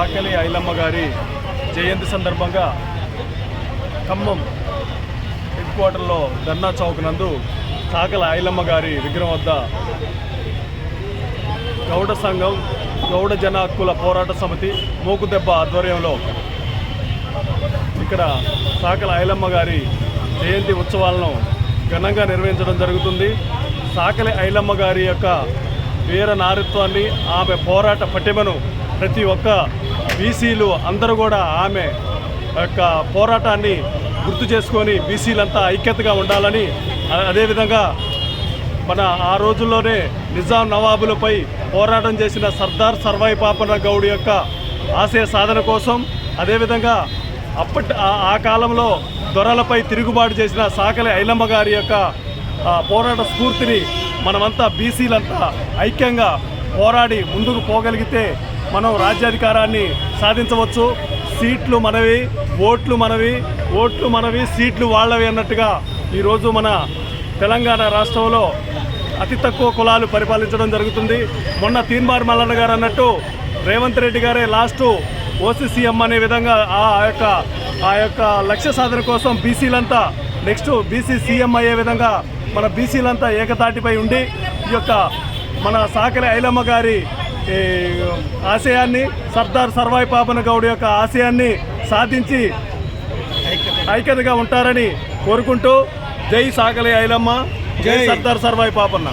సాకలి ఐలమ్మ గారి జయంతి సందర్భంగా ఖమ్మం హెడ్ క్వార్టర్లో ధర్నా చౌక్ నందు సాకల ఐలమ్మ గారి విగ్రహం వద్ద గౌడ సంఘం గౌడ జన హక్కుల పోరాట సమితి మూకుదెబ్బ ఆధ్వర్యంలో ఇక్కడ సాకల ఐలమ్మ గారి జయంతి ఉత్సవాలను ఘనంగా నిర్వహించడం జరుగుతుంది. సాకలి ఐలమ్మ గారి యొక్క వీర నారిత్వాన్ని ఆమె పోరాట పటిమను ప్రతి ఒక్క బీసీలు అందరూ కూడా ఆమె యొక్క పోరాటాన్ని గుర్తు చేసుకొని బీసీలంతా ఐక్యతగా ఉండాలని అదేవిధంగా మన ఆ రోజుల్లోనే నిజాం నవాబులపై పోరాటం చేసిన సర్దార్ సర్వాయి పాపన గౌడ్ యొక్క ఆశయ సాధన కోసం అదేవిధంగా అప్పటి ఆ- కాలంలో దొరలపై తిరుగుబాటు చేసిన సాకలి ఐలమ్మ గారి యొక్క పోరాట స్ఫూర్తిని మనమంతా బీసీలంతా ఐక్యంగా పోరాడి ముందుకు పోగలిగితే మనం రాజ్యాధికారాన్ని సాధించవచ్చు. సీట్లు మనవి ఓట్లు మనవి ఓట్లు మనవి సీట్లు వాళ్ళవి అన్నట్టుగా ఈరోజు మన తెలంగాణ రాష్ట్రంలో అతి తక్కువ కులాలు పరిపాలించడం జరుగుతుంది. మొన్న తీన్మార్ మల్లన్న గారు అన్నట్టు రేవంత్ రెడ్డి గారే లాస్ట్ ఓసీసీఎం అనే విధంగా ఆ యొక్క ఆ యొక్క లక్ష్య సాధన కోసం బీసీలంతా నెక్స్ట్ బీసీ సీఎం అయ్యే విధంగా మన బీసీలంతా ఏకతాటిపై ఉండి ఈ యొక్క మన సాకలి ఐలమ్మ గారి ఆశయాన్ని సర్దార్ సర్వాయి పాపన గౌడ్ యొక్క ఆశయాన్ని సాధించి ఐక్యతగా ఉంటారని కోరుకుంటూ జై సాకలి ఐలమ్మ జై. సర్దార్ సర్వాయి పాపన్న.